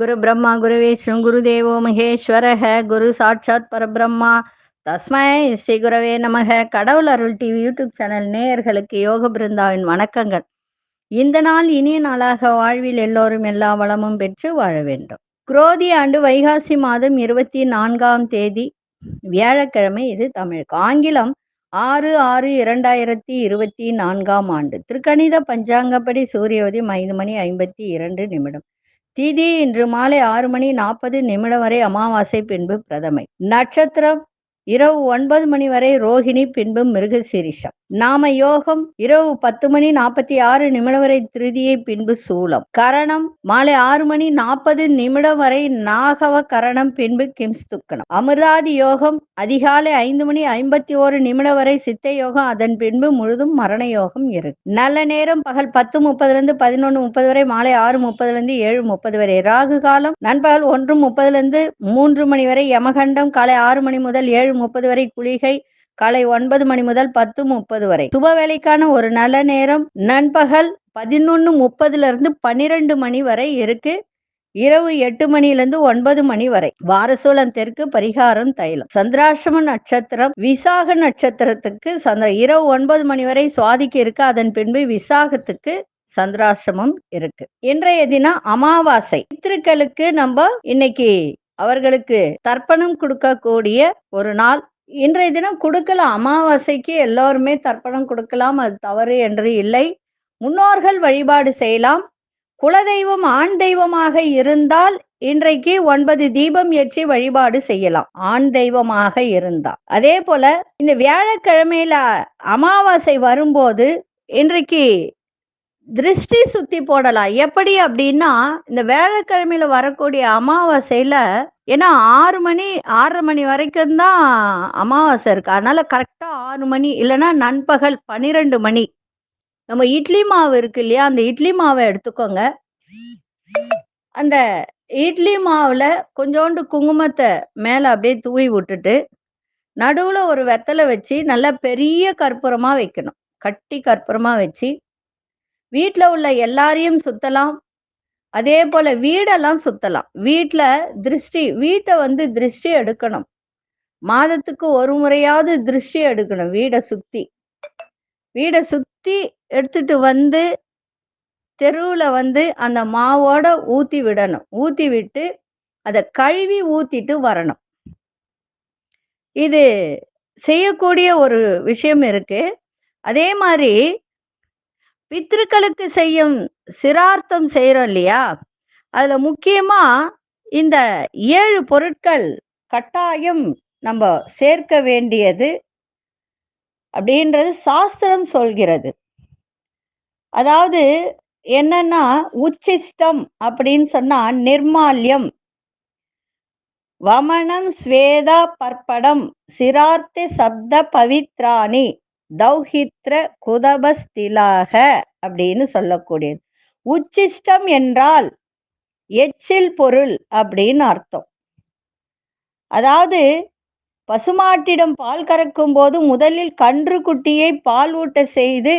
குரு பிரம்மா குரு விஷ்ணு குரு தேவோ மகேஸ்வரக குரு சாட்சாத் பரபிரம்மா. தஸ்மை ஸ்ரீ குரவே நமக. கடவுள் அருள் டிவி யூடியூப் சேனல் நேயர்களுக்கு யோக பிருந்தாவின் வணக்கங்கள். இந்த நாள் இனிய நாளாக வாழ்வில் எல்லோரும் எல்லா வளமும் பெற்று வாழ வேண்டும். குரோதி ஆண்டு வைகாசி மாதம் இருபத்தி நான்காம் தேதி வியாழக்கிழமை இது தமிழுக்கு ஆங்கிலம் ஆறு ஆறு இரண்டாயிரத்தி இருபத்தி நான்காம் ஆண்டு. திருக்கணித பஞ்சாங்கப்படி சூரியோதயம் ஐந்து மணி ஐம்பத்தி இரண்டு நிமிடம். திதி இன்று மாலை ஆறு மணி நாற்பது நிமிடம் வரை அமாவாசை பின்பு பிரதமை. நட்சத்திரம் இரவு ஒன்பது மணி வரை ரோஹிணி பின்பு மிருகசீரிஷம். நாம யோகம் இரவு பத்து மணி நாற்பத்தி ஆறு நிமிடம் வரை திருதியை பின்பு சூலம். கரணம் மாலை ஆறு மணி நாற்பது நிமிடம் வரை நாகவ கரணம் பின்பு கிம்ஸ்துக்கணம். அமிர்தாதி யோகம் அதிகாலை ஐந்து மணி ஐம்பத்தி ஓரு நிமிடம் வரை சித்த யோகம் அதன் பின்பு முழுதும் மரண யோகம் இருக்கு. நல்ல நேரம் பகல் பத்து முப்பதுல இருந்து பதினொன்று முப்பது வரை மாலை ஆறு முப்பதுல இருந்து ஏழு முப்பது வரை. ராகு காலம் நண்பகல் ஒன்று முப்பதுல இருந்து மூன்று மணி வரை யமகண்டம் காலை ஆறு மணி முதல் ஏழு முப்பது வரை குளிகை காலை ஒன்பது மணி முதல் பத்து முப்பது வரை. சுப வேலைக்கான ஒரு நல்ல நேரம். நண்பகல் பதினொன்று முப்பதுல இருந்து பன்னிரெண்டு மணி வரை இருக்கு. இரவு எட்டு மணிலிருந்து ஒன்பது மணி வரை. வாரசூலம் தெற்கு பரிகாரம் தைலம். சந்திராசிரம நட்சத்திரம் விசாக நட்சத்திரத்துக்கு சந்த இரவு ஒன்பது மணி வரை சுவாதிக்கு இருக்கு. அதன் பின்பு விசாகத்துக்கு சந்திராசிரமம் இருக்கு. இன்றைய தினம் அமாவாசை. பித்திருக்களுக்கு நம்ம இன்னைக்கு அவர்களுக்கு தர்ப்பணம் கொடுக்கக்கூடிய ஒரு நாள். இன்றைய தினம் கொடுக்கலாம். அமாவாசைக்கு எல்லோருமே தர்ப்பணம் கொடுக்கலாம். அது தவறு என்று இல்லை. முன்னோர்கள் வழிபாடு செய்யலாம். குலதெய்வம் ஆண் தெய்வமாக இருந்தால் இன்றைக்கு ஒன்பது தீபம் ஏற்றி வழிபாடு செய்யலாம். ஆண் தெய்வமாக இருந்தால். அதே போல இந்த வியாழக்கிழமையில அமாவாசை வரும்போது இன்றைக்கு திருஷ்டி சுத்தி போடலாம். எப்படி அப்படின்னா இந்த வேலைக்கிழமையில வரக்கூடிய அமாவாசையில ஏன்னா ஆறு மணி ஆறரை மணி வரைக்கும் தான் அமாவாசை இருக்கு. அதனால கரெக்டா ஆறு மணி இல்லைன்னா நண்பகல் பன்னிரெண்டு மணி. நம்ம இட்லி மாவு இருக்கு இல்லையா அந்த இட்லி மாவை எடுத்துக்கோங்க. அந்த இட்லி மாவுல கொஞ்சோண்டு குங்குமத்தை மேல அப்படியே தூவி விட்டுட்டு நடுவுல ஒரு வெத்தலை வச்சு நல்லா பெரிய கற்பூரமா வைக்கணும். கட்டி கற்பூரமா வச்சு வீட்டில் உள்ள எல்லாரையும் சுத்தலாம். அதே போல வீடெல்லாம் சுத்தலாம். வீட்டில் திருஷ்டி வீட்டை வந்து திருஷ்டி எடுக்கணும். மாதத்துக்கு ஒரு முறையாவது திருஷ்டி எடுக்கணும் வீடை சுத்தி. வீடை சுத்தி எடுத்துட்டு வந்து தெருவில் வந்து அந்த மாவோட ஊத்தி விடணும். ஊத்தி விட்டு அதை கழுவி ஊத்திட்டு வரணும். இது செய்யக்கூடிய ஒரு விஷயம் இருக்கு. அதே மாதிரி பித்திருக்களுக்கு செய்யும் சிரார்த்தம் செய்கிறோம் இல்லையா? அதில் முக்கியமாக இந்த ஏழு பொருட்கள் கட்டாயம் நம்ம சேர்க்க வேண்டியது அப்படின்றது சாஸ்திரம் சொல்கிறது. அதாவது என்னன்னா உச்சிஷ்டம் அப்படின்னு சொன்னா நிர்மால்யம். வமனம் ஸ்வேதா பற்படம் சிரார்த்த சப்த பவித்ராணி. தௌஹித்ர குதபஸ்திலாக அப்படின்னு சொல்லக்கூடியது. உச்சிஷ்டம் என்றால் எச்சில் பொருள் அப்படின்னு அர்த்தம். அதாவது பசுமாட்டிடம் பால் கறக்கும் போது முதலில் கன்று குட்டியை பால் ஊட்ட செய்து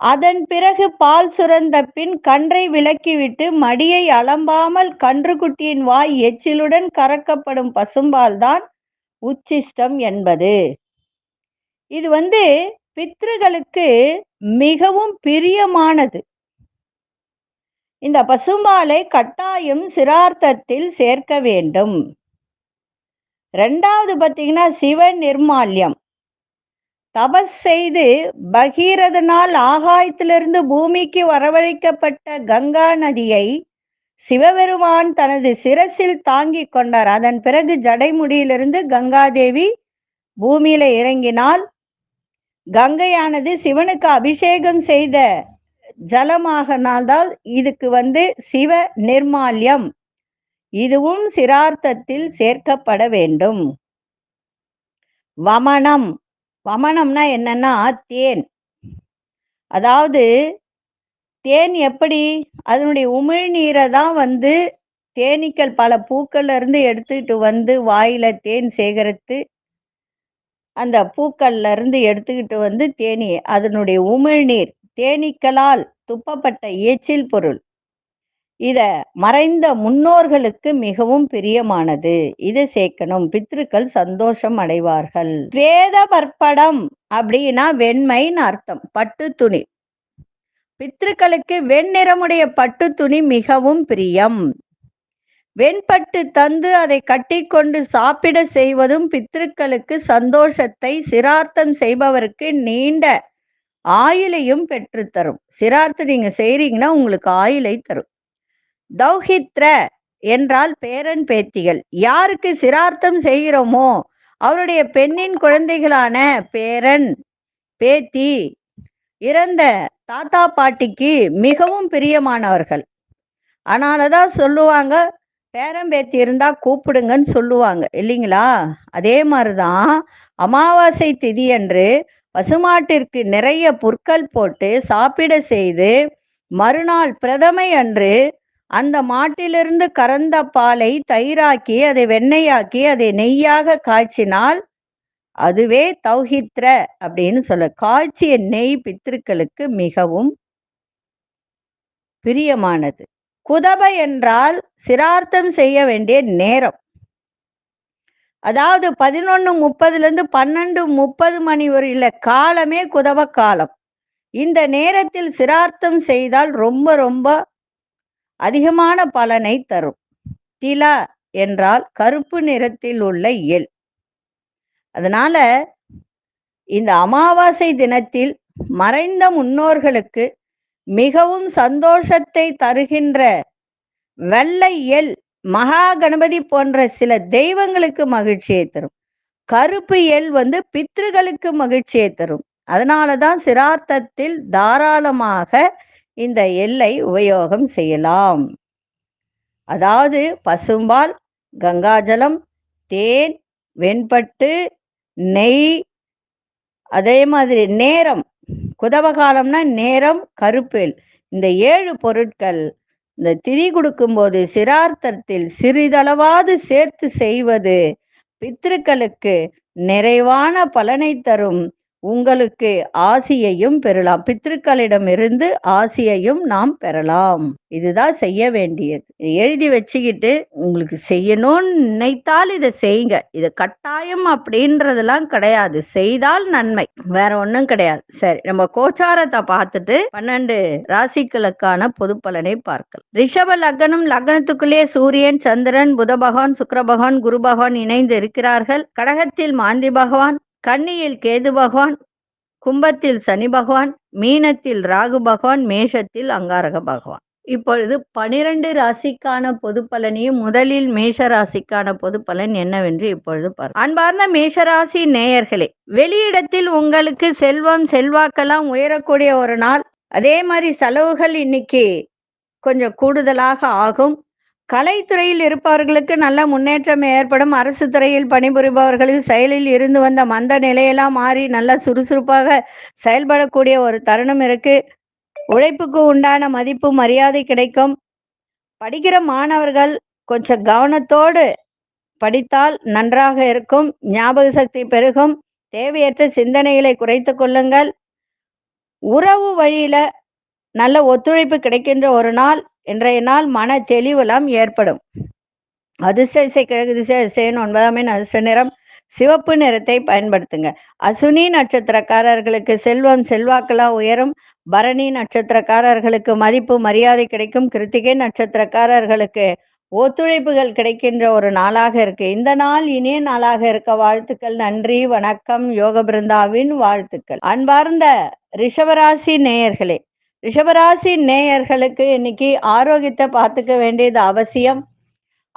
அதன் பிறகு பால் சுரந்த பின் கன்றை விலக்கிவிட்டு மடியை அலம்பாமல் கன்றுக்குட்டியின் வாய் எச்சிலுடன் கறக்கப்படும் பசும்பால் தான் உச்சிஷ்டம் என்பது. இது வந்து பித்ருகளுக்கு மிகவும் பிரியமானது. இந்த பசும்பாலை கட்டாயம் சிரார்த்தத்தில் சேர்க்க வேண்டும். ரெண்டாவது பார்த்தீங்கன்னா சிவ நிர்மால்யம். தபஸ் செய்து பகீரதனால் ஆகாயத்திலிருந்து பூமிக்கு வரவழைக்கப்பட்ட கங்கா நதியை சிவபெருமான் தனது சிரசில் தாங்கிக் கொண்டார். அதன் பிறகு ஜடைமுடியிலிருந்து கங்காதேவி பூமியில இறங்கினால் கங்கையானது சிவனுக்கு அபிஷேகம் செய்த ஜலமாகனால்தான் இதுக்கு வந்து சிவ நிர்மால்யம். இதுவும் சிரார்த்தத்தில் சேர்க்கப்பட வேண்டும். வமனம். வமனம்னா என்னன்னா தேன். அதாவது தேன் எப்படி? அதனுடைய உமிழ்நீரை தான் வந்து தேனீக்கள் பல பூக்கள்ல இருந்து எடுத்துக்கிட்டு வந்து வாயில தேன் சேகரித்து அந்த பூக்கள்ல இருந்து எடுத்துக்கிட்டு வந்து தேனி அதனுடைய உமிழ்நீர் தேனீக்களால் துப்பப்பட்ட ஏச்சில் பொருள். இத மறைந்த முன்னோர்களுக்கு மிகவும் பிரியமானது. இதை சேர்க்கணும். பித்ருக்கள் சந்தோஷம் அடைவார்கள். வேத பற்படம் அப்படின்னா வெண்மைன்னு அர்த்தம். பட்டு துணி. பித்ருக்களுக்கு வெண்ணிறமுடைய பட்டு துணி மிகவும் பிரியம். வெண்பட்டு தந்து அதை கட்டிக்கொண்டு சாப்பிட செய்வதும் பித்ருக்களுக்கு சந்தோஷத்தை சிரார்த்தம் செய்பவருக்கு நீண்ட ஆயுளையும் பெற்றுத்தரும். சிரார்த்தம் நீங்க செய்றீங்கன்னா உங்களுக்கு ஆயுளை தரும். தௌஹித்ர என்றால் பேரன் பேத்திகள். யாருக்கு சிரார்த்தம் செய்கிறோமோ அவருடைய பெண்ணின் குழந்தைகளான பேரன் பேத்தி இறந்த தாத்தா பாட்டிக்கு மிகவும் பிரியமானவர்கள். அதனால தான் சொல்லுவாங்க பேரம்பேத்தி இருந்தா கூப்பிடுங்கன்னு சொல்லுவாங்க. இல்லைங்களா? அதே மாதிரிதான் அமாவாசை திதி அன்று பசுமாட்டிற்கு நிறைய புற்கள் போட்டு சாப்பிட செய்து மறுநாள் பிரதமை அன்று அந்த மாட்டிலிருந்து கறந்த பாலை தயிராக்கி அதை வெண்ணெயாக்கி அதை நெய்யாக காய்ச்சினால் அதுவே தௌஹித்ர அப்படின்னு சொல்ல காய்ச்சிய நெய் பித்திருக்களுக்கு மிகவும் பிரியமானது. குதப என்றால் சிரார்த்தம் செய்ய வேண்டிய நேரம். அதாவது பதினொன்று முப்பதுலேருந்து பன்னெண்டு முப்பது மணி வரையில காலமே குதவ காலம். இந்த நேரத்தில் சிரார்த்தம் செய்தால் ரொம்ப ரொம்ப அதிகமான பலனை தரும். திலா என்றால் கருப்பு நிறத்தில் உள்ள எல் அதனால இந்த அமாவாசை தினத்தில் மறைந்த முன்னோர்களுக்கு மிகவும் சந்தோஷத்தை தருகின்ற வெள்ளை எல் மகா கணபதி போன்ற சில தெய்வங்களுக்கு மகிழ்ச்சியை தரும். கருப்பு எல் வந்து பித்ருகளுக்கு மகிழ்ச்சியை தரும். அதனாலதான் சிரார்த்தத்தில் தாராளமாக இந்த எல்லை உபயோகம் செய்யலாம். அதாவது பசும்பால் கங்காஜலம் தேன் வெண்பட்டு நெய் அதே மாதிரி நேரம் குதவகாலம்னா நேரம் கருப்பேல். இந்த ஏழு பொருட்கள் இந்த திதி கொடுக்கும்போது சிரார்த்தத்தில் சிறிதளவாது சேர்த்து செய்வது பித்திருக்களுக்கு நிறைவான பலனை தரும். உங்களுக்கு ஆசியையும் பெறலாம். பித்திருக்களிடமிருந்து ஆசியையும் நாம் பெறலாம். இதுதான் செய்ய வேண்டியது. எழுதி வச்சுக்கிட்டு உங்களுக்கு செய்யணும்னு நினைத்தால் இதை செய்யுங்க. இது கட்டாயம் அப்படின்றதெல்லாம் கிடையாது. செய்தால் நன்மை. வேற ஒன்றும் கிடையாது. சரி நம்ம கோச்சாரத்தை பார்த்துட்டு பன்னெண்டு ராசிகளுக்கான பொது பலனை பார்க்கலாம். ரிஷப லக்னம் லக்னத்துக்குள்ளே சூரியன் சந்திரன் புத பகவான் சுக்கர பகவான் குரு பகவான் இணைந்து இருக்கிறார்கள். கடகத்தில் மாந்தி பகவான் கன்னியில் கேது பகவான் கும்பத்தில் சனி பகவான் மீனத்தில் ராகு பகவான் மேஷத்தில் அங்காரக பகவான். இப்பொழுது பனிரெண்டு ராசிக்கான பொது பலனையும் முதலில் மேஷ ராசிக்கான பொது பலன் என்னவென்று இப்பொழுது பாரு அன்பார்ந்த மேஷராசி நேயர்களே வெளியிடத்தில் உங்களுக்கு செல்வம் செல்வாக்கெல்லாம் உயரக்கூடிய ஒரு நாள். அதே மாதிரி செலவுகள் இன்னைக்கு கொஞ்சம் கூடுதலாக ஆகும். கலைத்துறையில் இருப்பவர்களுக்கு நல்ல முன்னேற்றம் ஏற்படும். அரசு துறையில் பணிபுரிபவர்களின் செயலில் இருந்து வந்த மந்த நிலையெல்லாம் மாறி நல்ல சுறுசுறுப்பாக செயல்படக்கூடிய ஒரு தருணம் இருக்கு. உழைப்புக்கு உண்டான மதிப்பு மரியாதை கிடைக்கும். படிக்கிற மாணவர்கள் கொஞ்சம் கவனத்தோடு படித்தால் நன்றாக இருக்கும். ஞாபக சக்தி பெருகும். தேவையற்ற சிந்தனைகளை குறைத்து கொள்ளுங்கள். உறவு வழியில நல்ல ஒத்துழைப்பு கிடைக்கின்ற ஒரு நாள் இன்றைய நாள் மன தெளிவெல்லாம் ஏற்படும். அதிர்ஷ்ட இசை கிழக்கு திசை அதிசயன் ஒன்பதாம் எண் அதிர்ஷ்ட நிறம் சிவப்பு நிறத்தை பயன்படுத்துங்க. அசுனி நட்சத்திரக்காரர்களுக்கு செல்வம் செல்வாக்கெல்லாம் உயரும். பரணி நட்சத்திரக்காரர்களுக்கு மதிப்பு மரியாதை கிடைக்கும். கிருத்திகை நட்சத்திரக்காரர்களுக்கு ஒத்துழைப்புகள் கிடைக்கின்ற ஒரு நாளாக இருக்கு. இந்த நாள் இனிய நாளாக இருக்க வாழ்த்துக்கள். நன்றி வணக்கம். யோக பிருந்தாவின் வாழ்த்துக்கள். அன்பார்ந்த ரிஷவராசி நேயர்களே ரிஷபராசி நேயர்களுக்கு இன்னைக்கு ஆரோக்கியத்தை பார்த்துக்க வேண்டியது அவசியம்.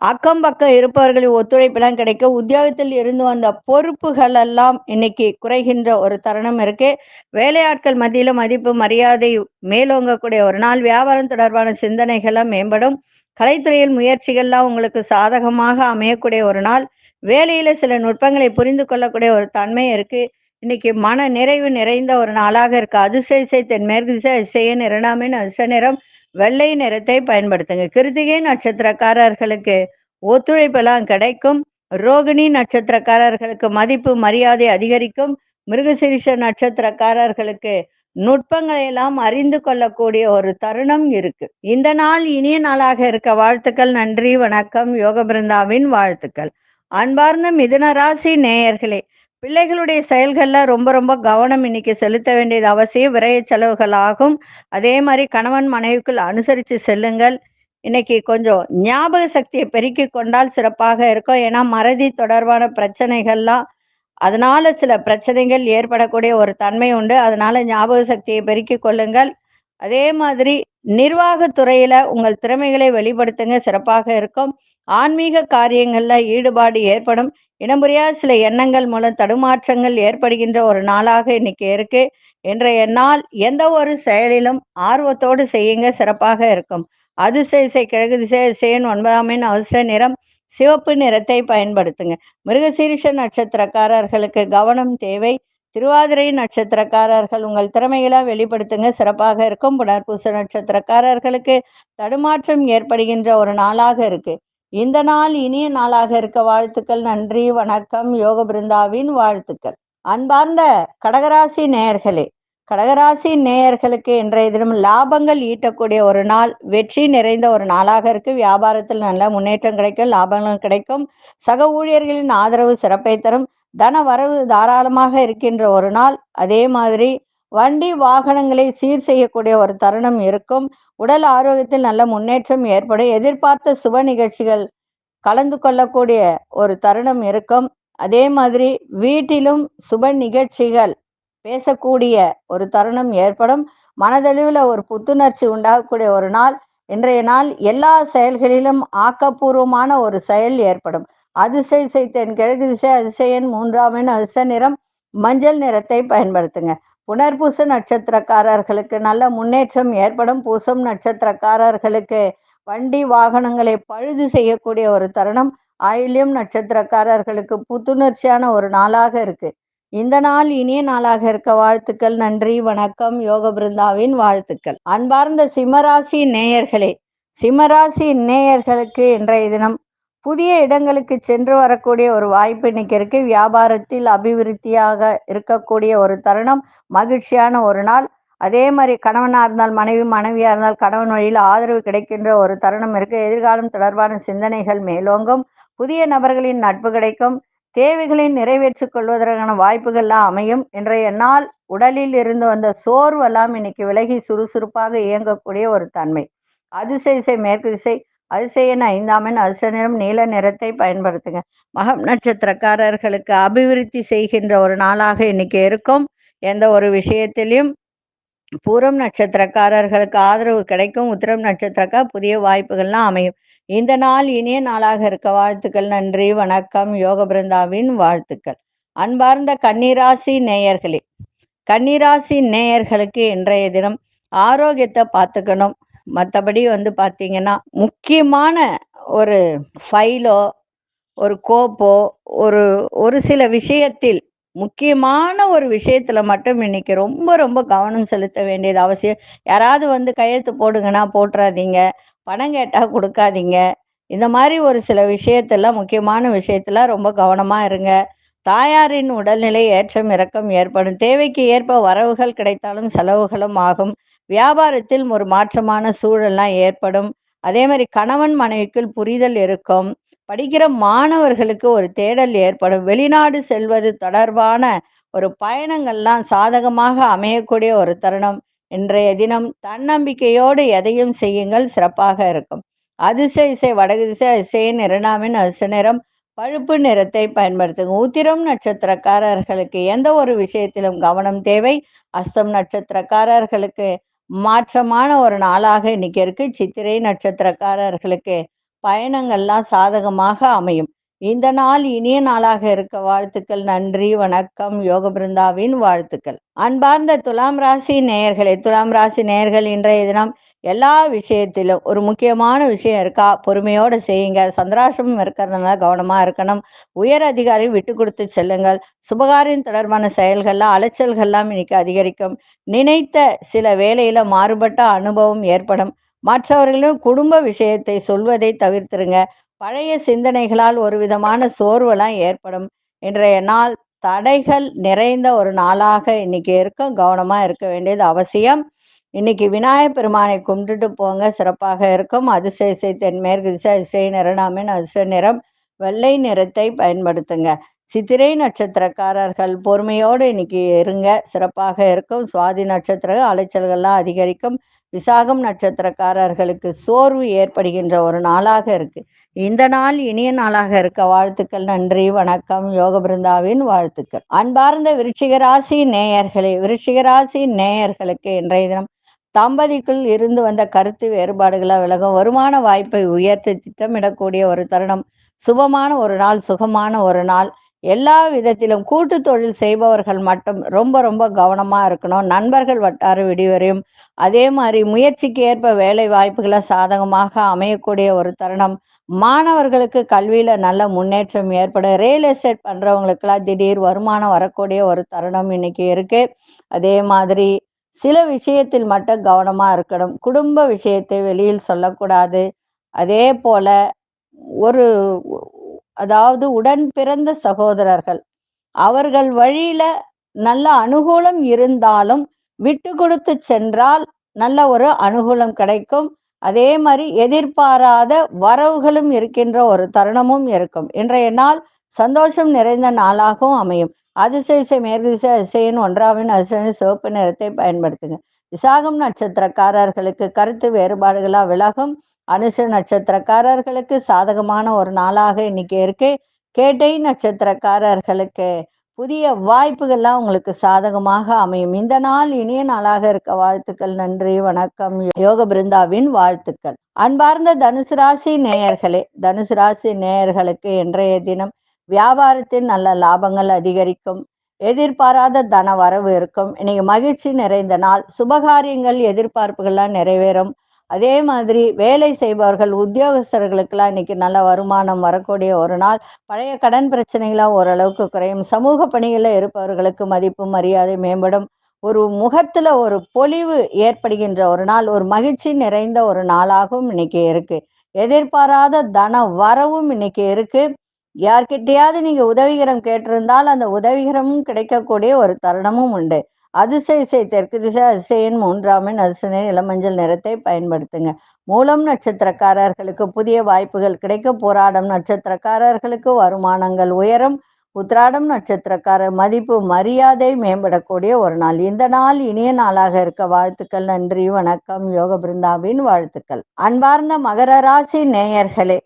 அக்கம் பக்கம் இருப்பவர்களின் ஒத்துழைப்பெல்லாம் கிடைக்க உத்தியோகத்தில் இருந்து வந்த பொறுப்புகள் எல்லாம் இன்னைக்கு குறைகின்ற ஒரு தருணம் இருக்கு. வேலையாட்கள் மத்தியில மதிப்பு மரியாதை மேலோங்கக்கூடிய ஒரு நாள். வியாபாரம் தொடர்பான சிந்தனைகள்லாம் மேம்படும். கலைத்துறையில் முயற்சிகள்லாம் உங்களுக்கு சாதகமாக அமையக்கூடிய ஒரு நாள். வேலையில சில நுட்பங்களை புரிந்து கொள்ளக்கூடிய ஒரு தன்மை இருக்கு. இன்னைக்கு மன நிறைவு நிறைந்த ஒரு நாளாக இருக்கு. அதிர்ஷ்ட இசை தென்மேற்கு திசை இசையன் இரண்டாமின் அதிச நிறம் வெள்ளை நிறத்தை பயன்படுத்துங்க. கிருத்திகை நட்சத்திரக்காரர்களுக்கு ஒத்துழைப்பெல்லாம் கிடைக்கும். ரோகிணி நட்சத்திரக்காரர்களுக்கு மதிப்பு மரியாதை அதிகரிக்கும். மிருகசிரிஷ நட்சத்திரக்காரர்களுக்கு நுட்பங்களை எல்லாம் அறிந்து கொள்ளக்கூடிய ஒரு தருணம் இருக்கு. இந்த நாள் இனிய நாளாக இருக்க வாழ்த்துக்கள் நன்றி வணக்கம் யோக பிருந்தாவின் வாழ்த்துக்கள். அன்பார்ந்த மிதுன ராசி நேயர்களே பிள்ளைகளுடைய செயல்களில் ரொம்ப ரொம்ப கவனம் இன்னைக்கு செலுத்த வேண்டியது அவசியம். விரைய செலவுகள் ஆகும் அதே மாதிரி கணவன் மனைவிக்குள் அனுசரித்து செல்லுங்கள். இன்னைக்கு கொஞ்சம் ஞாபக சக்தியை பெருக்கி கொண்டால் சிறப்பாக இருக்கும். ஏன்னா மறதி தொடர்பான பிரச்சனைகள்லாம் அதனால சில பிரச்சனைகள் ஏற்படக்கூடிய ஒரு தன்மை உண்டு. அதனால ஞாபக சக்தியை பெருக்கிக் கொள்ளுங்கள். அதே மாதிரி நிர்வாகத்துறையில உங்கள் திறமைகளை வெளிப்படுத்துங்க. சிறப்பாக இருக்கும். ஆன்மீக காரியங்கள்ல ஈடுபாடு ஏற்படும். இனம் சில எண்ணங்கள் மூலம் தடுமாற்றங்கள் ஏற்படுகின்ற ஒரு நாளாக இன்னைக்கு இருக்கு. இன்றைய நாள் எந்த ஒரு செயலிலும் ஆர்வத்தோடு செய்யுங்க சிறப்பாக இருக்கும். அதிசய இசை கிழக்கு திசை திசையன் ஒன்பதாம் எண் அவசர நிறம் சிவப்பு நிறத்தை பயன்படுத்துங்க. மிருகசீரிஷ நட்சத்திரக்காரர்களுக்கு கவனம் தேவை. திருவாதிரை நட்சத்திரக்காரர்கள் உங்கள் திறமைகளை வெளிப்படுத்துங்க சிறப்பாக இருக்கும். புனர்பூச நட்சத்திரக்காரர்களுக்கு தடுமாற்றம் ஏற்படுகின்ற ஒரு நாளாக இருக்கு. இந்த நாள் இனிய நாளாக இருக்க வாழ்த்துக்கள் நன்றி வணக்கம் யோக பிருந்தாவின் வாழ்த்துக்கள். அன்பார்ந்த கடகராசி நேயர்களே கடகராசி நேயர்களுக்கு இன்றைய தினம் லாபங்கள் ஈட்டக்கூடிய ஒரு நாள் வெற்றி நிறைந்த ஒரு நாளாக இருக்கு. வியாபாரத்தில் நல்ல முன்னேற்றம் கிடைக்கும் லாபங்கள் கிடைக்கும். சக ஊழியர்களின் ஆதரவு சிறப்பை தரும். தன வரவு தாராளமாக இருக்கின்ற ஒரு நாள். அதே மாதிரி வண்டி வாகனங்களை சீர் செய்யக்கூடிய ஒரு தருணம் இருக்கும். உடல் ஆரோக்கியத்தில் நல்ல முன்னேற்றம் ஏற்படும். எதிர்பார்த்த சுப நிகழ்ச்சிகள் கலந்து கொள்ளக்கூடிய ஒரு தருணம் இருக்கும். அதே மாதிரி வீட்டிலும் சுப நிகழ்ச்சிகள் பேசக்கூடிய ஒரு தருணம் ஏற்படும். மனதளவில் ஒரு புத்துணர்ச்சி உண்டாகக்கூடிய ஒரு நாள். இன்றைய நாள் எல்லா செயல்களிலும் ஆக்கப்பூர்வமான ஒரு செயல் ஏற்படும். அதிசய செய்தேன் கிழக்கு திசை அதிசயன் மூன்றாம் எண் அதிர்ஷ்ட நிறம் மஞ்சள் நிறத்தை பயன்படுத்துங்க. புனர்பூச நட்சத்திரக்காரர்களுக்கு நல்ல முன்னேற்றம் ஏற்படும். பூசம் நட்சத்திரக்காரர்களுக்கு வண்டி வாகனங்களை பழுது செய்யக்கூடிய ஒரு தருணம். ஆயுள்யம் நட்சத்திரக்காரர்களுக்கு புத்துணர்ச்சியான ஒரு நாளாக இருக்கு. இந்த நாள் இனிய நாளாக இருக்க வாழ்த்துக்கள். நன்றி வணக்கம். யோக பிருந்தாவின் வாழ்த்துக்கள். அன்பார்ந்த சிம்மராசி நேயர்களே சிம்மராசி நேயர்களுக்கு இன்றைய தினம் புதிய இடங்களுக்கு சென்று வரக்கூடிய ஒரு வாய்ப்பு இன்னைக்கு இருக்கு. வியாபாரத்தில் அபிவிருத்தியாக இருக்கக்கூடிய ஒரு தருணம் மகிழ்ச்சியான ஒரு நாள். அதே மாதிரி கணவனாக இருந்தால் மனைவி மனைவியாக இருந்தால் கணவன் வழியில் ஆதரவு கிடைக்கின்ற ஒரு தருணம் இருக்கு. எதிர்காலம் தொடர்பான சிந்தனைகள் மேலோங்கும். புதிய நபர்களின் நட்பு கிடைக்கும். தேவைகளை நிறைவேற்றிக் கொள்வதற்கான வாய்ப்புகள்லாம் அமையும். இன்றைய நாள் உடலில் இருந்து வந்த சோர்வெல்லாம் இன்னைக்கு விலகி சுறுசுறுப்பாக இயங்கக்கூடிய ஒரு தன்மை. அதிசை இசை மேற்கு திசை அதிசயன் ஐந்தாமன் அரிச நிறம் நீல நிறத்தை பயன்படுத்துங்க. மகம் நட்சத்திரக்காரர்களுக்கு அபிவிருத்தி செய்கின்ற ஒரு நாளாக இன்னைக்கு இருக்கும். எந்த ஒரு விஷயத்திலையும் பூரம் நட்சத்திரக்காரர்களுக்கு ஆதரவு கிடைக்கும். உத்திரம் நட்சத்திரக்கா புதிய வாய்ப்புகள்லாம் அமையும். இந்த நாள் இனிய நாளாக இருக்க வாழ்த்துக்கள் நன்றி வணக்கம் யோக பிருந்தாவின் வாழ்த்துக்கள். அன்பார்ந்த கன்னிராசி நேயர்களே கன்னிராசி நேயர்களுக்கு இன்றைய தினம் ஆரோக்கியத்தை பார்த்துக்கணும். மற்றபடி வந்து பார்த்தீங்கன்னா முக்கியமான ஒரு ஃபைலோ ஒரு கோப்போ ஒரு ஒரு சில விஷயத்தில் முக்கியமான ஒரு விஷயத்துல மட்டும் இன்னைக்கு ரொம்ப ரொம்ப கவனம் செலுத்த வேண்டியது அவசியம். யாராவது வந்து கையெழுத்து போடுங்கன்னா போட்டுறாதீங்க. பணம் கேட்டா கொடுக்காதீங்க. இந்த மாதிரி ஒரு சில விஷயத்தில் முக்கியமான விஷயத்துல ரொம்ப கவனமா இருங்க. தாயாரின் உடல்நிலை ஏற்றம் இறக்கம் ஏற்படும். தேவைக்கு ஏற்ப வரவுகள் கிடைத்தாலும் செலவுகளும் ஆகும். வியாபாரத்தில் ஒரு மாற்றமான சூழல்லாம் ஏற்படும். அதே மாதிரி கணவன் மனைவிக்குள் புரிதல் இருக்கும். படிக்கிற மாணவர்களுக்கு ஒரு தேடல் ஏற்படும். வெளிநாடு செல்வது தொடர்பான ஒரு பயணங்கள்லாம் சாதகமாக அமையக்கூடிய ஒரு தருணம். இன்றைய தினம் தன்னம்பிக்கையோடு எதையும் செய்யுங்கள் சிறப்பாக இருக்கும். அதிசய இசை வடகு திசை இசையின் இரண்டாமின் அதிர்ஷ்ட நிறம். பழுப்பு நிறத்தை பயன்படுத்துங்க. உத்திரம் நட்சத்திரக்காரர்களுக்கு எந்த ஒரு விஷயத்திலும் கவனம் தேவை. அஸ்தம் நட்சத்திரக்காரர்களுக்கு மாற்றமான ஒரு நாளாக இன்னைக்கு இருக்கு. சித்திரை நட்சத்திரக்காரர்களுக்கு பயணங்கள்லாம் சாதகமாக அமையும். இந்த நாள் இனிய நாளாக இருக்க வாழ்த்துக்கள். நன்றி வணக்கம். யோக பிருந்தாவின் வாழ்த்துக்கள். அன்பார்ந்த துலாம் ராசி நேயர்களே துலாம் ராசி நேயர்கள் இன்றைய தினம் எல்லா விஷயத்திலும் ஒரு முக்கியமான விஷயம் இருக்கா? பொறுமையோடு செய்யுங்க. சந்திராசிரமம் இருக்கிறதுனால கவனமாக இருக்கணும். உயர் அதிகாரி விட்டு கொடுத்து செல்லுங்கள். சுபகாரியம் தொடர்பான செயல்கள்லாம் அலைச்சல்கள்லாம் இன்னைக்கு அதிகரிக்கும். நினைத்த சில வேலையில் மாறுபட்ட அனுபவம் ஏற்படும். மற்றவர்களும் குடும்ப விஷயத்தை சொல்வதை தவிர்த்துருங்க. பழைய சிந்தனைகளால் ஒரு விதமான சோர்வெல்லாம் ஏற்படும். இன்றைய நாள் தடைகள் நிறைந்த ஒரு நாளாக இன்னைக்கு இருக்கும். கவனமாக இருக்க வேண்டியது அவசியம். இன்னைக்கு விநாயகப் பெருமானை கும்பிட்டுட்டு போங்க. சிறப்பாக இருக்கும். அதிசயசை தென்மேற்கு திசை அதிசய நிறநாமின் அதிர்ஷ்ட நிறம் வெள்ளை நிறத்தை பயன்படுத்துங்க. சித்திரை நட்சத்திரக்காரர்கள் பொறுமையோடு இன்னைக்கு இருங்க. சிறப்பாக இருக்கும். சுவாதி நட்சத்திர அலைச்சல்கள்லாம் அதிகரிக்கும். விசாகம் நட்சத்திரக்காரர்களுக்கு சோர்வு ஏற்படுகின்ற ஒரு நாளாக இருக்கு. இந்த நாள் இனிய நாளாக இருக்க வாழ்த்துக்கள். நன்றி வணக்கம். யோக பிருந்தாவின் வாழ்த்துக்கள். அன்பார்ந்த விருச்சிகராசி நேயர்களே விருச்சிகராசி நேயர்களுக்கு இன்றைய தினம் தம்பதிக்குள் இருந்து வந்த கருத்து வேறுபாடுகளை விலகும். வருமான வாய்ப்பை உயர்த்த திட்டமிடக்கூடிய ஒரு தருணம். சுபமான ஒரு நாள் சுகமான ஒரு நாள். எல்லா விதத்திலும் கூட்டு தொழில் செய்பவர்கள் மட்டும் ரொம்ப ரொம்ப கவனமாக இருக்கணும். நண்பர்கள் வட்டார விடிவரையும் அதே மாதிரி முயற்சிக்கு ஏற்ப வேலை வாய்ப்புகளை சாதகமாக அமையக்கூடிய ஒரு தருணம். மாணவர்களுக்கு கல்வியில் நல்ல முன்னேற்றம் ஏற்படும் ரியல் எஸ்டேட் பண்ணுறவங்களுக்கெல்லாம் திடீர் வருமானம் வரக்கூடிய ஒரு தருணம் இன்னைக்கு இருக்குது அதே மாதிரி சில விஷயத்தில் மட்டும் கவனமாக இருக்கணும். குடும்ப விஷயத்தை வெளியில் சொல்லக்கூடாது. அதே போல ஒரு அதாவது உடன் பிறந்த சகோதரர்கள் அவர்கள் வழியில நல்ல அனுகூலம் இருந்தாலும் விட்டு கொடுத்து சென்றால் நல்ல ஒரு அனுகூலம் கிடைக்கும். அதே மாதிரி எதிர்பாராத வரவுகளும் இருக்கின்ற ஒரு தருணமும் இருக்கும். இன்றைய நாள் சந்தோஷம் நிறைந்த நாளாகவும் அமையும். அதிசயசை மேற்கு திசை அதிசயன் ஒன்றாவின் அதிசயன் சிவப்பு நிறத்தை பயன்படுத்துங்க. விசாகம் நட்சத்திரக்காரர்களுக்கு கருத்து வேறுபாடுகளா? விலகும் அனுஷ நட்சத்திரக்காரர்களுக்கு சாதகமான ஒரு நாளாக இன்னைக்கு இருக்கு. கேட்டை நட்சத்திரக்காரர்களுக்கு புதிய வாய்ப்புகள்லாம் உங்களுக்கு சாதகமாக அமையும். இந்த நாள் இனிய நாளாக இருக்க வாழ்த்துக்கள் நன்றி வணக்கம். யோக பிருந்தாவின் வாழ்த்துக்கள். அன்பார்ந்த தனுசு ராசி நேயர்களே தனுசு ராசி நேயர்களுக்கு இன்றைய தினம் வியாபாரத்தில் நல்ல லாபங்கள் அதிகரிக்கும். எதிர்பாராத தன வரவு இருக்கும். இன்னைக்கு மகிழ்ச்சி நிறைந்த நாள். சுபகாரியங்கள் எதிர்பார்ப்புகள்லாம் நிறைவேறும். அதே மாதிரி வேலை செய்பவர்கள் உத்தியோகஸ்தர்களுக்கெல்லாம் இன்னைக்கு நல்ல வருமானம் வரக்கூடிய ஒரு நாள். பழைய கடன் பிரச்சனைகளாம் ஓரளவுக்கு குறையும். சமூக பணிகளில் இருப்பவர்களுக்கு மதிப்பு மரியாதை மேம்படும். ஒரு முகத்துல ஒரு பொலிவு ஏற்படுகின்ற ஒரு நாள். ஒரு மகிழ்ச்சி நிறைந்த ஒரு நாளாகவும் இன்னைக்கு இருக்கு. எதிர்பாராத தன வரவும் இன்னைக்கு இருக்கு. யார்கிட்டயாவது நீங்க உதவிகரம் கேட்டிருந்தால் அந்த உதவிகரமும் கிடைக்கக்கூடிய ஒரு தருணமும் உண்டு. அதிசய தெற்கு திசை அதிசயன் மூன்றாமின் அதிசய இளமஞ்சள் நிறத்தை பயன்படுத்துங்க. மூலம் நட்சத்திரக்காரர்களுக்கு புதிய வாய்ப்புகள் கிடைக்க போராடும் நட்சத்திரக்காரர்களுக்கு வருமானங்கள் உயரும். உத்ராடம் நட்சத்திரக்காரர் மதிப்பு மரியாதை மேம்படக்கூடிய ஒரு நாள். இந்த நாள் இனிய நாளாக இருக்க வாழ்த்துக்கள் நன்றி வணக்கம். யோக பிருந்தாவின் வாழ்த்துக்கள். அன்பார்ந்த மகர ராசி நேயர்களே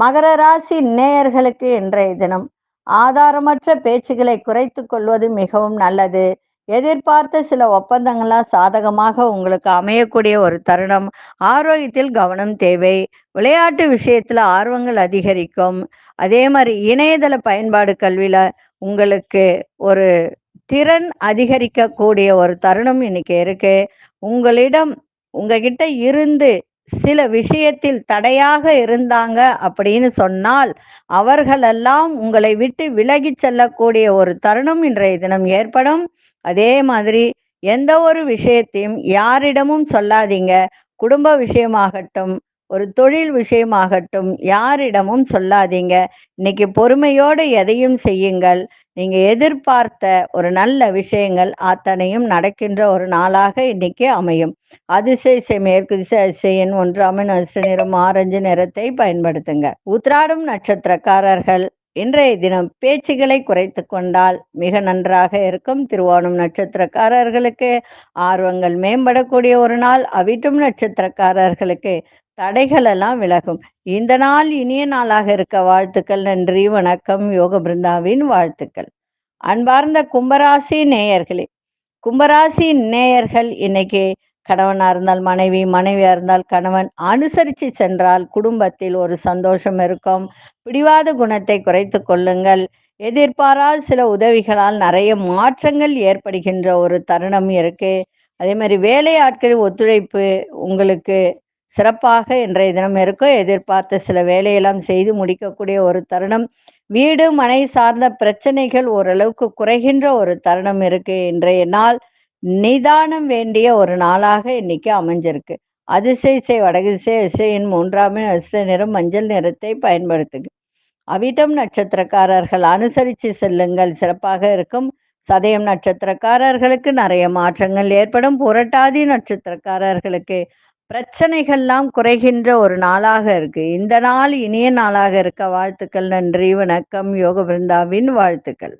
மகர ராசி நேயர்களுக்கு இன்றைய தினம் ஆதாரமற்ற பேச்சுகளை குறைத்து கொள்வது மிகவும் நல்லது. எதிர்பார்த்த சில ஒப்பந்தங்கள்லாம் சாதகமாக உங்களுக்கு அமையக்கூடிய ஒரு தருணம். ஆரோக்கியத்தில் கவனம் தேவை. விளையாட்டு விஷயத்துல ஆர்வங்கள் அதிகரிக்கும். அதே மாதிரி இணையதள பயன்பாடு கல்வியில உங்களுக்கு ஒரு திறன் அதிகரிக்கக்கூடிய ஒரு தருணம் இன்னைக்கு இருக்கு. உங்களிடம் உங்ககிட்ட இருந்து சில விஷயத்தில் தடையாக இருந்தாங்க அப்படின்னு சொன்னால் அவர்களெல்லாம் உங்களை விட்டு விலகி செல்லக்கூடிய ஒரு தருணம் இன்றைய தினம் ஏற்படும். அதே மாதிரி எந்த ஒரு விஷயத்தையும் யாரிடமும் சொல்லாதீங்க. குடும்ப விஷயமாகட்டும் ஒரு தொழில் விஷயமாகட்டும் யாரிடமும் சொல்லாதீங்க. இன்னைக்கு பொறுமையோடு எதையும் செய்யுங்கள். நீங்க எதிர்பார்த்த ஒரு நல்ல விஷயங்கள் அத்தனையும் நடக்கின்ற ஒரு நாளாக இன்னைக்கு அமையும். அதிசய மேற்கு திசை அதிசயன் ஒன்றாமன் அதிர்ஷ்ட நிறம் ஆரஞ்சு நிறத்தை பயன்படுத்துங்க. உத்ராடும் நட்சத்திரக்காரர்கள் இன்றைய தினம் பேச்சுகளை குறைத்து கொண்டால் மிக நன்றாக இருக்கும். திருவோணம் நட்சத்திரக்காரர்களுக்கு ஆர்வங்கள் மேம்படக்கூடிய ஒரு நாள். அவிட்டும் நட்சத்திரக்காரர்களுக்கு தடைகள் எல்லாம் விலகும். இந்த நாள் இனிய நாளாக இருக்க வாழ்த்துக்கள் நன்றி வணக்கம் யோக பிருந்தாவின் வாழ்த்துக்கள். அன்பார்ந்த கும்பராசி நேயர்களே கும்பராசி நேயர்கள் இன்னைக்கு கணவனா இருந்தால் மனைவி மனைவியா இருந்தால் கணவன் அனுசரித்து சென்றால் குடும்பத்தில் ஒரு சந்தோஷம் இருக்கும். பிடிவாத குணத்தை குறைத்து கொள்ளுங்கள். எதிர்பாராத சில உதவிகளால் நிறைய மாற்றங்கள் ஏற்படுகின்ற ஒரு தருணம் இருக்கு. அதே மாதிரி வேலையாட்களின் ஒத்துழைப்பு உங்களுக்கு சிறப்பாக இன்றைய தினம் இருக்கும் எதிர்பார்த்த சில வேலையெல்லாம் செய்து முடிக்கக்கூடிய ஒரு தருணம். வீடு மனை சார்ந்த பிரச்சனைகள் ஓரளவுக்கு குறைகின்ற ஒரு தருணம் இருக்கு. இன்றைய நாள் நிதானம் வேண்டிய ஒரு நாளாக இன்னைக்கு அமைஞ்சிருக்கு. அதிசை இசை வடகிசை இசையின் மூன்றாம் அதிர்ஷ்ட நிறம் மஞ்சள் நிறத்தை பயன்படுத்துங்க அவிட்டம் நட்சத்திரக்காரர்கள் அனுசரித்து செல்லுங்கள். சிறப்பாக இருக்கும். சதயம் நட்சத்திரக்காரர்களுக்கு நிறைய மாற்றங்கள் ஏற்படும். புரட்டாதி நட்சத்திரக்காரர்களுக்கு பிரச்சனைகள்லாம் குறைகின்ற ஒரு நாளாக இருக்கு. இந்த நாள் இனிய நாளாக இருக்க வாழ்த்துக்கள் நன்றி வணக்கம் யோக பிருந்தாவின் வாழ்த்துக்கள்.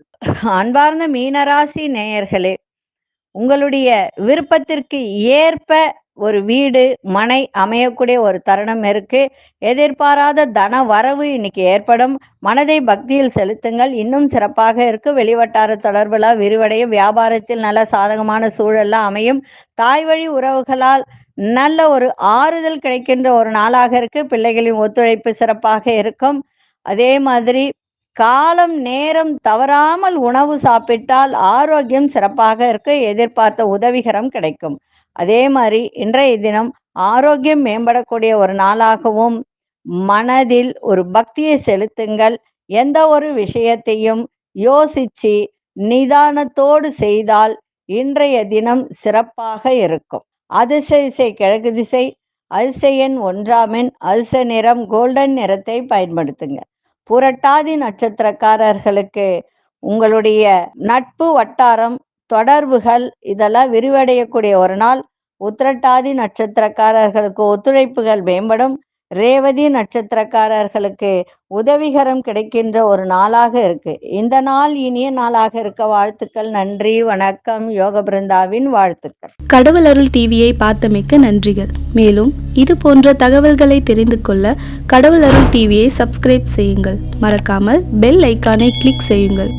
அன்பார்ந்த மீனராசி நேயர்களே உங்களுடைய விருப்பத்திற்கு ஏற்ப ஒரு வீடு மனை அமையக்கூடிய ஒரு தருணம் இருக்கு. எதிர்பாராத தன வரவு இன்னைக்கு ஏற்படும். மனதை பக்தியில் செலுத்துங்கள். இன்னும் சிறப்பாக இருக்கு. வெளிவட்டார தொடர்புல விரிவடையும். வியாபாரத்தில் நல்ல சாதகமான சூழல்லாம் அமையும். தாய் வழி உறவுகளால் நல்ல ஒரு ஆறுதல் கிடைக்கின்ற ஒரு நாளாக இருக்கு. பிள்ளைகளின் ஒத்துழைப்பு சிறப்பாக இருக்கும். அதே மாதிரி காலம் நேரம் தவறாமல் உணவு சாப்பிட்டால் ஆரோக்கியம் சிறப்பாக இருக்கு. எதிர்பார்த்த உதவிகரம் கிடைக்கும். அதே மாதிரி இன்றைய தினம் ஆரோக்கியம் மேம்படக்கூடிய ஒரு நாளாகவும் மனதில் ஒரு பக்தியை செலுத்துங்கள். எந்த ஒரு விஷயத்தையும் யோசிச்சு நிதானத்தோடு செய்தால் இன்றைய தினம் சிறப்பாக இருக்கும். அதிர்ஷ்ட திசை கிழக்கு திசை அதிர்ஷ்ட எண் ஒன்றாம் நிறம் கோல்டன் நிறத்தை பயன்படுத்துங்க. புரட்டாதி நட்சத்திரக்காரர்களுக்கு உங்களுடைய நட்பு வட்டாரம் தொடர்புகள் இதெல்லாம் விரிவடையக்கூடிய ஒரு நாள். உத்திரட்டாதி நட்சத்திரக்காரர்களுக்கு ஒத்துழைப்புகள் மேம்படும். ரேவதி நட்சத்திரக்காரர்களுக்கு உதவிகரம் கிடைக்கின்ற ஒரு நாளாக இருக்கு. இந்த நாள் இனிய நாளாக இருக்க வாழ்த்துக்கள். நன்றி வணக்கம். யோக பிருந்தாவின் வாழ்த்துக்கள். கடவுள் அருள் டிவியை பார்த்தமைக்க நன்றிகள். மேலும் இது போன்ற தகவல்களை தெரிந்து கொள்ள கடவுள் அருள் டிவியை சப்ஸ்கிரைப் செய்யுங்கள். மறக்காமல் பெல் ஐக்கானை கிளிக் செய்யுங்கள்.